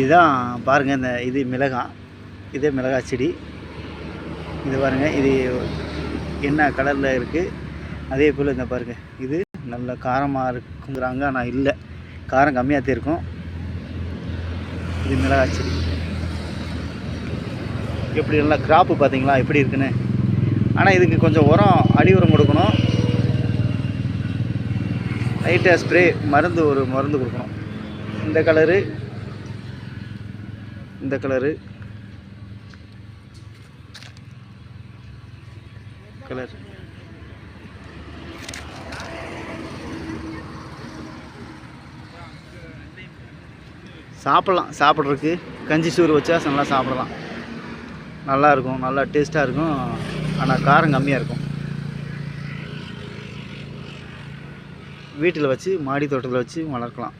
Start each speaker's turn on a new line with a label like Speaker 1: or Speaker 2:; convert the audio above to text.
Speaker 1: இதுதான் பாருங்கள் இந்த இது மிளகாய் இதே மிளகாய் செடி. இது பாருங்கள் இது என்ன கலரில் இருக்குது அதே போல் இந்த பாருங்கள் இது நல்ல காரமாக இருக்குங்கிறாங்க. ஆனால் இல்லை காரம் கம்மியாக தான் இருக்கும். இது மிளகாய் செடி. எப்படி நல்லா கிராப்பு பார்த்தீங்களா? எப்படி இருக்குன்னு? ஆனால் இதுக்கு கொஞ்சம் உரம் அடி உரம் கொடுக்கணும். லைட்டாக ஸ்ப்ரே மருந்து ஒரு மருந்து கொடுக்கணும். இந்த கலரு இந்த கலரு. கலர். சாப்பிட்லாம் சாப்பிட்றதுக்கு. கஞ்சி சோறு வச்சா நல்லா சாப்பிடலாம். நல்லா இருக்கும் நல்லா டேஸ்ட்டாக இருக்கும். ஆனால் காரம் கம்மியாக இருக்கும். வீட்டில் வச்சு மாடி தோட்டத்தில் வச்சு வளர்க்கலாம்.